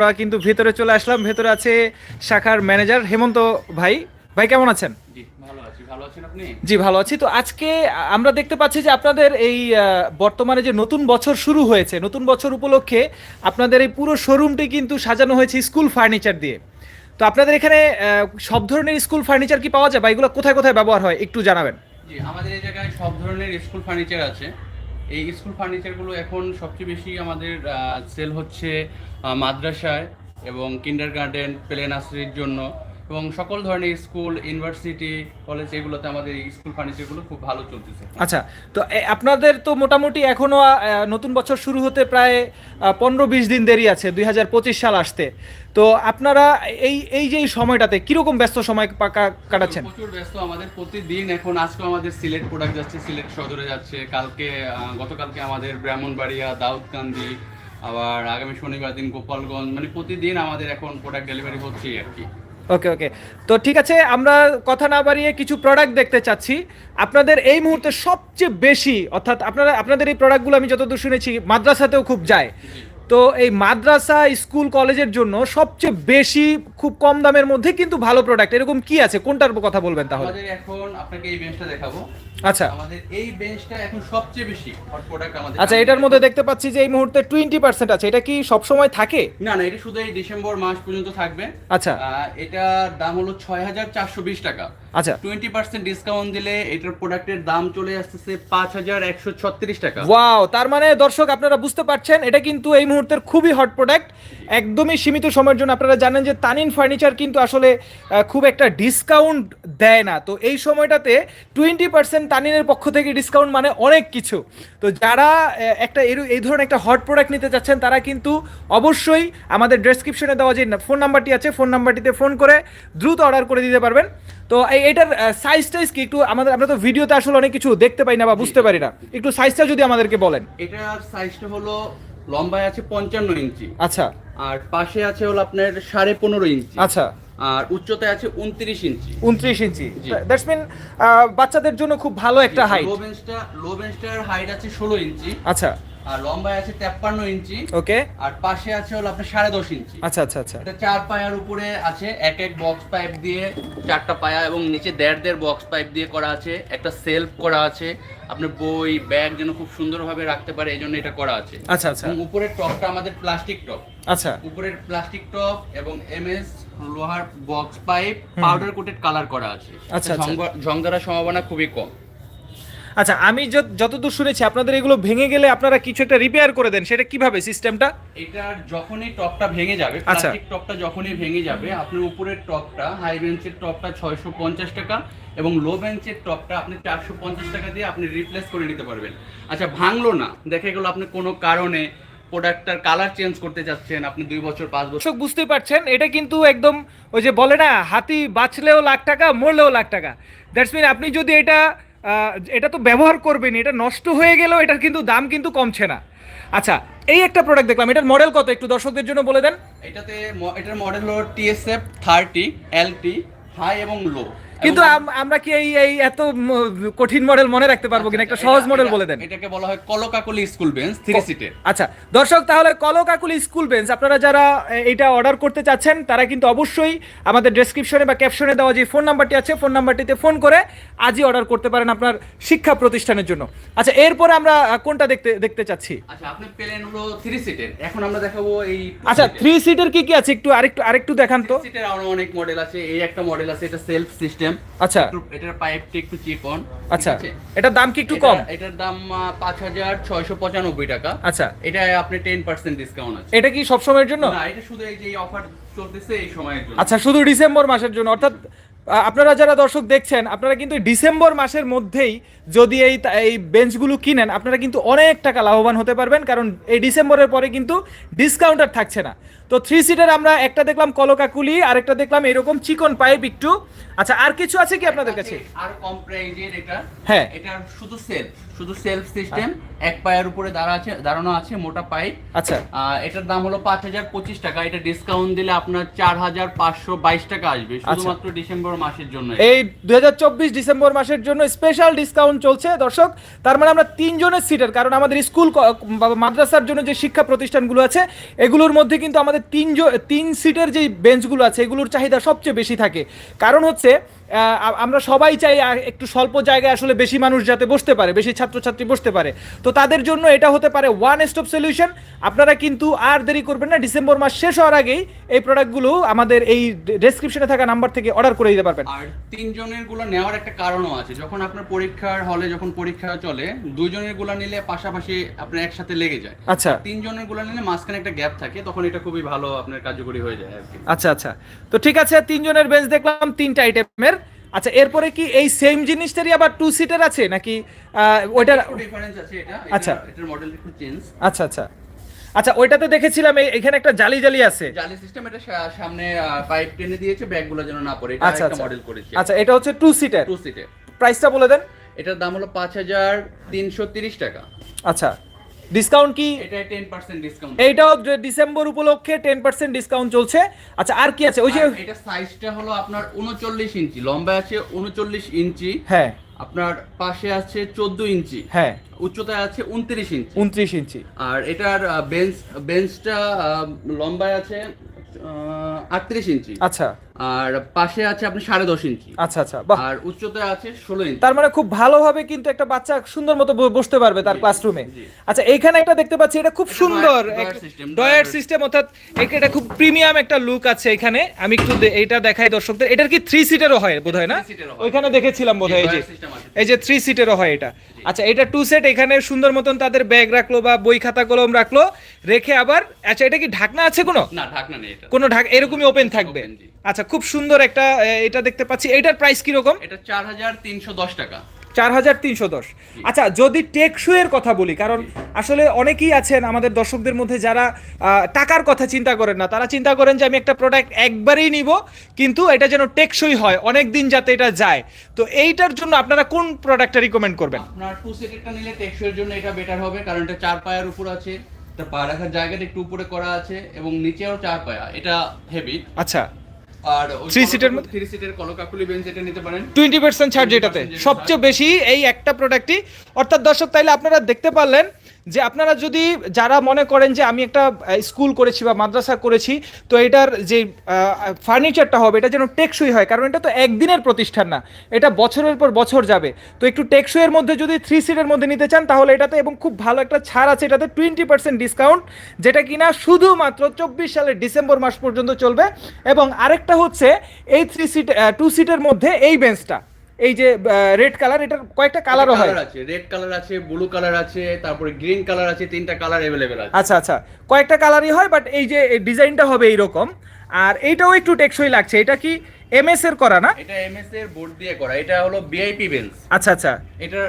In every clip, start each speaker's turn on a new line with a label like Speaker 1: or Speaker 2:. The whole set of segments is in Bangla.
Speaker 1: আমরা কিন্তু ভেতরে চলে আসলাম। ভেতরে আছে শাখার ম্যানেজার। হেমন্ত ভাই ভাই কেমন আছেন?
Speaker 2: জি ভালো আছি।
Speaker 1: তো আজকে আমরা দেখতে পাচ্ছি যে আপনাদের এই বর্তমানে যে নতুন বছর শুরু হয়েছে নতুন বছর উপলক্ষে আপনাদের এই পুরো শোরুমটি কিন্তু সাজানো হয়েছে স্কুল ফার্নিচার দিয়ে। তো আপনাদের এখানে সব ধরনের স্কুল ফার্নিচার কি পাওয়া যায় বা এগুলো কোথায় কোথায় ব্যবহার হয় একটু জানাবেন।
Speaker 2: জি আমাদের এই জায়গায় সব ধরনের স্কুল ফার্নিচার আছে। এই স্কুল ফার্নিচারগুলো এখন সবচেয়ে বেশি আমাদের সেল হচ্ছে মাদ্রাসায় এবং কিন্ডার গার্ডেন প্লে নার্সারির জন্য। এবং সকল ধরনের স্কুল ইউনিভার্সিটি কলেজ এগুলোতে আমাদের স্কুল ফার্নিচারগুলো খুব ভালো চলতেছে।
Speaker 1: আচ্ছা তো আপনাদের তো মোটামুটি এখনও নতুন বছর শুরু হতে প্রায় পনেরো বিশ দিন দেরি আছে দুই হাজার পঁচিশ সাল আসতে। তো আপনারা এই এই যে সময়টাতে কীরকম ব্যস্ত সময় কাটাচ্ছেন?
Speaker 2: প্রচুর ব্যস্ত আমাদের প্রতিদিন এখন আজকে আমাদের সিলেট প্রোডাক্ট যাচ্ছে সিলেট সদরে যাচ্ছে। কালকে গতকালকে আমাদের ব্রাহ্মণবাড়িয়া দাউদকান্দি আবার আগামী শনিবার দিন গোপালগঞ্জ মানে প্রতিদিন আমাদের এখন প্রোডাক্ট ডেলিভারি হচ্ছেই আর কি।
Speaker 1: ওকে ওকে তো ঠিক আছে, আমরা কথা না বাড়িয়ে কিছু প্রোডাক্ট দেখতে চাচ্ছি। আপনাদের এই মুহূর্তে সবচেয়ে বেশি, অর্থাৎ আপনারা, আপনাদের এই প্রোডাক্টগুলো আমি যতদূর শুনেছি, মাদ্রাসাতেও খুব যায়। তো এই মাদ্রাসা স্কুল কলেজের জন্য সবচেয়ে বেশি খুব কম দামের মধ্যে কিন্তু ভালো প্রোডাক্ট এরকম কি আছে? কোনটার কথা বলবেন তাহলে?
Speaker 2: আমাদের এখন আপনাকে এই বেঞ্চটা দেখাবো।
Speaker 1: আচ্ছা।
Speaker 2: আমাদের এই বেঞ্চটা এখন সবচেয়ে বেশি হট প্রোডাক্ট আমাদের
Speaker 1: আচ্ছা এটার মধ্যে দেখতে পাচ্ছি যে এই মুহূর্তে টোয়েন্টি পার্সেন্ট আছে। এটা কি সব সময় থাকে?
Speaker 2: না না এটা শুধু এই ডিসেম্বর মাস পর্যন্ত থাকবে।
Speaker 1: আচ্ছা।
Speaker 2: এটার দাম হলো ছয় হাজার চারশো বিশ টাকা।
Speaker 1: আচ্ছা।
Speaker 2: টোয়েন্টি পার্সেন্ট ডিসকাউন্ট দিলে এটার প্রোডাক্টের দাম চলে আসতেছে পাঁচ হাজার একশো ছত্রিশ টাকা।
Speaker 1: ওয়াও তার মানে দর্শক আপনারা বুঝতে পারছেন এটা কিন্তু এই মুহূর্তের খুবই হট প্রোডাক্ট একদমই সীমিত সময়ের জন্য। আপনারা জানেন যে তানিন ফার্নিচার কিন্তু আসলে খুব একটা ডিসকাউন্ট দেয় না। তো এই সময়টাতে টোয়েন্টি পার্সেন্ট তানিনের পক্ষ থেকে ডিসকাউন্ট মানে অনেক কিছু। তো যারা একটা এই ধরনের একটা হট প্রোডাক্ট নিতে চাচ্ছেন তারা কিন্তু অবশ্যই আমাদের ডেসক্রিপশনে দেওয়া যে ফোন নাম্বারটি আছে ফোন নাম্বারটিতে ফোন করে দ্রুত অর্ডার করে দিতে পারবেন। তো এই- এইটার সাইজ টাইজ কি একটু আমাদের আমরা তো ভিডিওতে আসলে অনেক কিছু দেখতে পাই না বা বুঝতে পারি না। একটু সাইজটা যদি আমাদেরকে বলেন।
Speaker 2: এটার সাইজটা হলো লম্বায় আছে পঞ্চান্ন ইঞ্চি।
Speaker 1: আচ্ছা।
Speaker 2: আর পাশে আছে হলো আপনার সাড়ে পনেরো ইঞ্চি।
Speaker 1: আচ্ছা।
Speaker 2: আর উচ্চতায় আছে উনত্রিশ ইঞ্চি।
Speaker 1: উনত্রিশ ইঞ্চি। দ্যাটস মিন বাচ্চাদের জন্য খুব ভালো একটা হাইট
Speaker 2: লো বেঞ্চটা লো বেঞ্চটার হাইট আছে ষোলো ইঞ্চি।
Speaker 1: আচ্ছা।
Speaker 2: আর লম্বায় আছে তেপ্পান্ন ইঞ্চি।
Speaker 1: ওকে।
Speaker 2: আর পাশে আছে হলো আপনার সাড়ে দশ ইঞ্চি।
Speaker 1: আচ্ছা আচ্ছা আচ্ছা।
Speaker 2: এটা চার পায়ার উপরে আছে এক এক বক্স পাইপ দিয়ে চারটা পায়া এবং নিচে দেড় দেড় বক্স পাইপ দিয়ে করা আছে একটা সেলফ করা আছে। আপনার বই ব্যাগ যেন খুব সুন্দরভাবে রাখতে পারে এই জন্য এটা করা আছে।
Speaker 1: আচ্ছা আচ্ছা।
Speaker 2: উপরের টপটা আমাদের প্লাস্টিক টপ
Speaker 1: আচ্ছা।
Speaker 2: উপরের প্লাস্টিক টপ এবং এমএস লোহার box pipe powder coated colour করা আছে।
Speaker 1: আচ্ছা।
Speaker 2: ঝং- ঝং ধরার সম্ভাবনা খুবই কম।
Speaker 1: আচ্ছা আমি যত- যতদূর শুনেছি আপনাদের এগুলো ভেঙে গেলে আপনারা কিছু একটা রিপেয়ার করে দেন সেটা কীভাবে সিস্টেমটা
Speaker 2: এটার যখনই টপটা ভেঙে যাবে
Speaker 1: আচ্ছা।
Speaker 2: প্লাস্টিক টপটা যখনই ভেঙে যাবে আপনার উপরের টপটা হাই বেঞ্চের টপটা ছয়শো পঞ্চাশ টাকা এবং লো বেঞ্চের টপটা আপনি চারশো পঞ্চাশ টাকা দিয়ে আপনি রিপ্লেস করে নিতে পারবেন। আচ্ছা ভাঙলো না দেখে গেলো আপনি কোনো কারণে প্রোডাক্টটার কালার চেঞ্জ করতে চাচ্ছেন আপনি দুই বছর পাঁচ বছর
Speaker 1: বুঝতেই পারছেন এটা কিন্তু একদম ওই যে বলে না হাতি বাঁচলেও লাখ টাকা মরলেও লাখ টাকা। দ্যাটস মিন আপনি যদি এটা এটা তো ব্যবহার করবেন এটা নষ্ট হয়ে গেলেও এটার কিন্তু দাম কিন্তু কমছে না। আচ্ছা এই একটা প্রোডাক্ট দেখলাম, এটার মডেল কত একটু দর্শকদের জন্য বলে দেন?
Speaker 2: এটাতে এটার মডেল হলো টিএসএফ থার্টি এলটি হাই এবং লো
Speaker 1: কিন্তু আমরা কি এই এই এত কঠিন মডেল মনে রাখতে পারব কিনা? একটা সহজ মডেল বলে দেন।
Speaker 2: এটাকে বলা হয় কলকাকলি স্কুল বেঞ্চ থ্রি সিটের
Speaker 1: আচ্ছা দর্শক তাহলে কলকাকুলি স্কুল বেঞ্চ আপনারা যারা এটা অর্ডার করতে চাচ্ছেন তারা কিন্তু অবশ্যই আমাদের ডেসক্রিপশনে বা ক্যাপশনে দেওয়া যে ফোন নাম্বারটি আছে ফোন নাম্বারটিতে ফোন করে আজই অর্ডার করতে পারেন আপনার শিক্ষা প্রতিষ্ঠানের জন্য। আচ্ছা এরপরে আমরা কোনটা দেখতে দেখতে চাচ্ছি?
Speaker 2: আচ্ছা আপনি পেলেন হলো থ্রি সিটের এখন আমরা দেখাবো এই
Speaker 1: আচ্ছা থ্রি সিটের কি কি আছে? একটু আরেকটু আরেকটু দেখান তো।
Speaker 2: সিটের আরও অনেক মডেল আছে। এই একটা মডেল আছে এটা সেলফ সিস্টেম
Speaker 1: আচ্ছা।
Speaker 2: এটার পাইপটা একটু চিকন
Speaker 1: আচ্ছা। এটার দাম কি একটু কম?
Speaker 2: এটার দাম পাঁচ হাজার ছয়শো পঁচানব্বই টাকা।
Speaker 1: আচ্ছা।
Speaker 2: এটা আপনি টেন পার্সেন্ট ডিসকাউন্ট আছে।
Speaker 1: এটা কি সব সময়ের জন্য?
Speaker 2: না এটা শুধু এই যে অফার চলতেছে এই সময়ের জন্য।
Speaker 1: আচ্ছা শুধু ডিসেম্বর মাসের জন্য। অর্থাৎ আপনারা যারা দর্শক দেখছেন আপনারা কিন্তু ডিসেম্বর মাসের মধ্যেই যদি এই এই বেঞ্চগুলো কিনেন আপনারা কিন্তু অনেক টাকা লাভবান হতে পারবেন কারণ এই ডিসেম্বরের পরে কিন্তু ডিসকাউন্ট আর থাকছে না। তো থ্রি সিটের আমরা একটা দেখলাম কলকাকুলি আর একটা দেখলাম এরকম চিকন পাইপ একটু। আচ্ছা আর কিছু আছে কি আপনাদের কাছে?
Speaker 2: আর কম প্রাইজের এটা
Speaker 1: হ্যাঁ।
Speaker 2: এটা শুধু সেলফ শুধু সেলফ সিস্টেম এক পায়ের উপরে দাঁড়া আছে দাঁড়ানো আছে মোটা পাইপ।
Speaker 1: আচ্ছা।
Speaker 2: এটার দাম হলো পাঁচ হাজার পঁচিশ টাকা এটা ডিসকাউন্ট দিলে আপনার চার হাজার পাঁচশো বাইশ টাকা আসবে শুধুমাত্র ডিসেম্বর মাসের জন্য
Speaker 1: এই দু হাজার চব্বিশ ডিসেম্বর মাসের জন্য স্পেশাল ডিসকাউন্ট চলছে দর্শক। তার মানে আমরা তিনজনের সিটের কারণ আমাদের স্কুল মাদ্রাসার জন্য যে শিক্ষা প্রতিষ্ঠানগুলো আছে এগুলোর মধ্যে কিন্তু আমাদের তিন তিন সিটের যে বেঞ্চগুলো আছে এগুলোর চাহিদা সবচেয়ে বেশি থাকে। কারণ হচ্ছে আমরা সবাই চাই একটু স্বল্প জায়গায় আসলে বেশি মানুষ যাতে বসতে পারে বেশি ছাত্রছাত্রী বসতে পারে। তো তাদের জন্য এটা হতে পারে ওয়ান স্টপ সলিউশন আপনারা কিন্তু আর দেরি করবেন না ডিসেম্বর মাস শেষ হওয়ার আগেই এই প্রোডাক্টগুলো আমাদের এই ডেসক্রিপশনে থাকা নাম্বার থেকে অর্ডার করে দিতে পারবেন।
Speaker 2: আর তিনজনেরগুলো নেওয়ার একটা কারণও আছে। যখন আপনার পরীক্ষার হলে যখন পরীক্ষা চলে দুইজনেরগুলো নিলে পাশাপাশি আপনার একসাথে লেগে যায়।
Speaker 1: আচ্ছা।
Speaker 2: তিনজনেরগুলো নিলে মাঝখানে একটা গ্যাপ থাকে তখন এটা খুবই ভালো আপনার কার্যকরী হয়ে যায় আর কি।
Speaker 1: আচ্ছা আচ্ছা। তো ঠিক আছে তিনজনের বেঞ্চ দেখলাম তিনটা আইটেমের আচ্ছা এরপরে কি এই সেম জিনিসটারই আবার টু সিটার আছে নাকি ওইটার
Speaker 2: একটু ডিফারেন্স আছে এটা
Speaker 1: আচ্ছা।
Speaker 2: এটার মডেল একটু চেঞ্জ
Speaker 1: আচ্ছা আচ্ছা। আচ্ছা ওইটাতে দেখেছিলাম এখানে একটা জালি জালি আছে।
Speaker 2: জালি সিস্টেম এটা সামনে পাইপ টেনে দিয়েছে ব্যাগগুলো যেন না পড়ে এটা
Speaker 1: আচ্ছা
Speaker 2: একটা
Speaker 1: আচ্ছা।
Speaker 2: মডেল করেছে।
Speaker 1: আচ্ছা এটা হচ্ছে টু সিটার
Speaker 2: টু সিটে
Speaker 1: প্রাইসটা বলে দেন।
Speaker 2: এটার দাম হলো পাঁচ হাজার তিনশো তিরিশ টাকা।
Speaker 1: আচ্ছা। ডিসকাউন্ট কি? এইটাও ডিসেম্বর উপলক্ষে টেন পার্সেন্ট ডিসকাউন্ট চলছে। আচ্ছা আর কি আছে? ওই যে
Speaker 2: এটা সাইজটা হলো আপনার উনচল্লিশ ইঞ্চি লম্বা আছে উনচল্লিশ ইঞ্চি
Speaker 1: হ্যাঁ।
Speaker 2: আপনার পাশে আছে চোদ্দ ইঞ্চি
Speaker 1: হ্যাঁ।
Speaker 2: উচ্চতায় আছে উনত্রিশ ইঞ্চি।
Speaker 1: উনত্রিশ ইঞ্চি।
Speaker 2: আর এটার বেঞ্চ বেঞ্চটা লম্বায় আছে আটত্রিশ ইঞ্চি।
Speaker 1: আচ্ছা।
Speaker 2: আর পাশে আছে আপনি সাড়ে দশ ইঞ্চি।
Speaker 1: আচ্ছা আচ্ছা
Speaker 2: আর উচ্চতায় আছে ষোলো ইঞ্চি।
Speaker 1: তার মানে খুব ভালোভাবে কিন্তু একটা বাচ্চা সুন্দর মতো বসতে পারবে তার ক্লাসরুমে আচ্ছা এইখানে একটা দেখতে পাচ্ছি এটা খুব সুন্দর
Speaker 2: ডয়ার-
Speaker 1: সিস্টেম অর্থাৎ এটা খুব প্রিমিয়াম একটা লুক আছে এখানে। আমি একটু এইটা দেখাই দর্শকদের। এটার কি থ্রি সিটেরও হয় বোধহয় না। ওইখানে দেখেছিলাম বোধহয় এই যে। এই যে থ্রি সিটেরও হয় এটা। আচ্ছা এটা টু সেট এখানে সুন্দর মতন তাদের ব্যাগ রাখল বা বই খাতা কলম রাখল। রেখে আবার আচ্ছা এটা কি ঢাকনা আছে কোনো?
Speaker 2: না ঢাকনা নেই
Speaker 1: কোনো ঢাক এরকমই ওপেন থাকবে। আচ্ছা খুব সুন্দর একটা এটা দেখতে পাচ্ছি। এটার প্রাইস কীরকম?
Speaker 2: এটা চার হাজার তিনশো দশ টাকা।
Speaker 1: চার হাজার তিনশো দশ। আচ্ছা যদি টেকসই এর কথা বলি কারণ আসলে অনেকেই আছেন আমাদের দর্শকদের মধ্যে যারা টাকার কথা চিন্তা করেন না তারা চিন্তা করেন যে আমি একটা প্রোডাক্ট একবারেই নিব কিন্তু এটা যেন টেকসই হয় অনেক দিন যাতে এটা যায়। তো এইটার জন্য আপনারা কোন প্রোডাক্টটা রিকমেন্ড করবেন?
Speaker 2: আপনার টু সিটেরটা নিলে টেকসইয়ের জন্য এটা বেটার হবে কারণ এটা চার পায়ের উপর আছে। এটা পা রাখার জায়গাটা একটু উপরে করা আছে এবং নিচেও চার পায়া এটা হেভি
Speaker 1: আচ্ছা।
Speaker 2: আর
Speaker 1: থ্রি সিটের মধ্যে?
Speaker 2: থ্রি সিটের কলকাকুলি বেঞ্চ এটা নিতে পারেন।
Speaker 1: টোয়েন্টি পার্সেন্ট ছাড় যেটাতে সবচেয়ে বেশি এই একটা প্রোডাক্টই অর্থাৎ দর্শক তাইলে আপনারা দেখতে পারলেন যে আপনারা যদি, যারা মনে করেন যে আমি একটা স্কুল করেছি বা মাদ্রাসা করেছি, তো এটার যে ফার্নিচারটা হবে, এটা যেন টেকসই হয়, কারণ এটা তো একদিনের প্রতিষ্ঠান না, এটা বছরের পর বছর যাবে। তো একটু টেকসইয়ের মধ্যে যদি থ্রি সিটের মধ্যে নিতে চান, তাহলে এটাতে এবং খুব ভালো একটা ছাড় আছে, এটাতে টোয়েন্টি পার্সেন্ট ডিসকাউন্ট যেটা কিনা শুধুমাত্র চব্বিশ সালের ডিসেম্বর মাস পর্যন্ত চলবে। এবং আরেকটা হচ্ছে, এই থ্রি সিট টু সিটের মধ্যে এই বেঞ্চটা এই যে রেড কালার এটার কয়েকটা কালারও হয়।
Speaker 2: আছে রেড কালার আছে ব্লু কালার আছে তারপরে গ্রিন কালার আছে তিনটা কালার অ্যাভেলেবেল আছে।
Speaker 1: আচ্ছা আচ্ছা। কয়েকটা কালারই হয় বাট এই যে ডিজাইনটা হবে এইরকম। আর এইটাও একটু টেকসই লাগছে এটা কি এমএস এর করা না?
Speaker 2: এটা এমএস এর বোর্ড দিয়ে করা এটা হলো ভিআইপি বেঞ্চ
Speaker 1: আচ্ছা আচ্ছা।
Speaker 2: এটার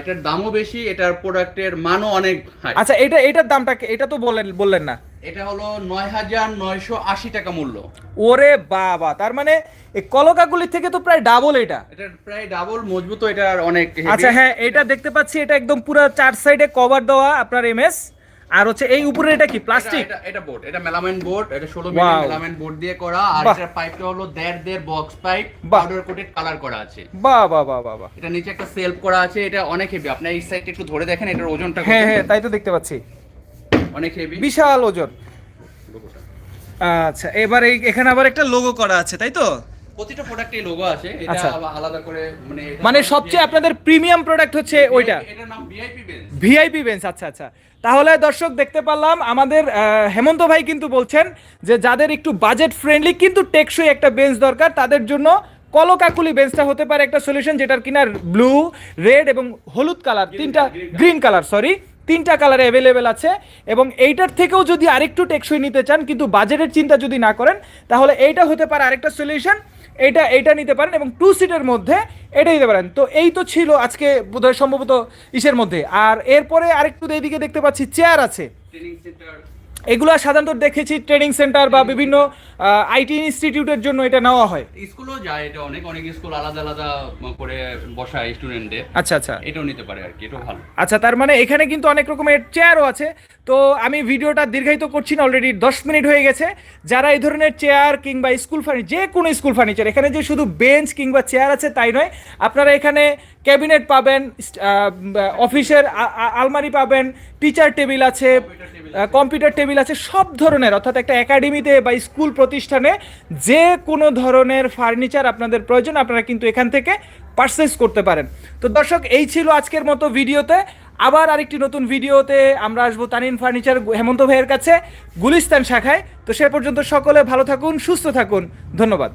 Speaker 2: এটার দামও বেশি এটার প্রোডাক্টের মানও অনেক হাই
Speaker 1: আচ্ছা এটা এটার দামটা এটা তো বললেন বললেন না।
Speaker 2: এটা হলো নয় হাজার নয়শো আশি টাকা মূল্য।
Speaker 1: ওরে বাবা তার মানে এই কলকাগুলির থেকে তো প্রায় ডাবল এটা।
Speaker 2: এটার প্রায় ডাবল মজবুত এটার অনেক
Speaker 1: আচ্ছা হ্যাঁ এটা দেখতে পাচ্ছি এটা একদম পুরো চার সাইডে কভার দেওয়া আপনার এমএস আর হচ্ছে এই উপরে এটা কি প্লাস্টিক
Speaker 2: এটা এটা বোর্ড এটা মেলামাইন বোর্ড এটা ষোলো
Speaker 1: Wow.
Speaker 2: মিলি মেলামাইন বোর্ড দিয়ে করা। আর। এটার পাইপটা হলো দেড় দেড় box pipe. Powder coated colour করা আছে।
Speaker 1: বাহ বাহ বাহ বাহ বাহ।
Speaker 2: এটা নিচে একটা সেলফ করা আছে এটা অনেক হেভি আপনি এই সাইডটা একটু ধরে দেখেন এটার ওজনটা
Speaker 1: হ্যাঁ হ্যাঁ তাই তো দেখতে পাচ্ছি।
Speaker 2: অনেক হেভি
Speaker 1: বিশাল ওজন। আচ্ছা এবার এই এখানে আবার একটা লোগো করা আছে তাই তো?
Speaker 2: প্রতিটা প্রোডাক্টে লোগো আছে এটা
Speaker 1: আচ্ছা।
Speaker 2: আলাদা করে মানে
Speaker 1: মানে সবচেয়ে আপনাদের প্রিমিয়াম প্রোডাক্ট হচ্ছে ওইটা।
Speaker 2: এটার নাম ভিআইপি বেঞ্চ
Speaker 1: ভিআইপি বেঞ্চ আচ্ছা আচ্ছা। তাহলে দর্শক দেখতে পারলাম আমাদের হেমন্ত ভাই কিন্তু বলছেন যে যাদের একটু বাজেট ফ্রেন্ডলি কিন্তু টেকসই একটা বেঞ্চ দরকার তাদের জন্য কলকাকুলি বেঞ্চটা হতে পারে একটা সলিউশন যেটার কিনা ব্লু রেড এবং হলুদ কালার তিনটা গ্রিন কালার সরি তিনটা কালার অ্যাভেলেবেল আছে এবং এইটার থেকেও যদি আরেকটু টেকসই নিতে চান, কিন্তু বাজেটের চিন্তা যদি না করেন, তাহলে এইটা হতে পারে আরেকটা সলিউশন এটা এটা নিতে পারেন এবং টু সিটের মধ্যে এটা নিতে পারেন। তো এই তো ছিল আজকে বোধহয় সম্ভবত ইসের মধ্যে। আর এরপরে আরেকটু এইদিকে দেখতে পাচ্ছি চেয়ার আছে। এগুলো সাধারণত দেখেছি ট্রেনিং সেন্টার বা বিভিন্ন আইটি ইনস্টিটিউটের জন্য এটা নেওয়া হয়।
Speaker 2: স্কুলও যায় এটা অনেক অনেক স্কুল আলাদা আলাদা করে বসায় স্টুডেন্টদের
Speaker 1: আচ্ছা আচ্ছা।
Speaker 2: এটাও নিতে পারে আর কি এটাও ভালো।
Speaker 1: আচ্ছা তার মানে এখানে কিন্তু অনেক রকমের চেয়ারও আছে। তো আমি ভিডিওটা দীর্ঘায়িত করছি না অলরেডি দশ মিনিট হয়ে গেছে। যারা এই ধরনের চেয়ার কিংবা স্কুল ফার্নিচার যে কোনো স্কুল ফার্নিচার এখানে যে শুধু বেঞ্চ কিংবা চেয়ার আছে তাই নয়, আপনারা এখানে ক্যাবিনেট পাবেন অফিসের আলমারি পাবেন টিচার টেবিল আছে কম্পিউটার টেবিল আছে, সব ধরনের, অর্থাৎ একটা একাডেমিতে বা স্কুল প্রতিষ্ঠানে যে কোনো ধরনের ফার্নিচার আপনাদের প্রয়োজন, আপনারা কিন্তু এখান থেকে পারচেস করতে পারেন। তো দর্শক, এই ছিল আজকের মতো ভিডিওতে আবার আরেকটি নতুন ভিডিওতে আমরা আসব তানিন ফার্নিচার হেমন্ত ভাইয়ের কাছে, গুলিস্তান শাখায়। তো সে পর্যন্ত সকলে ভালো থাকুন, সুস্থ থাকুন। ধন্যবাদ।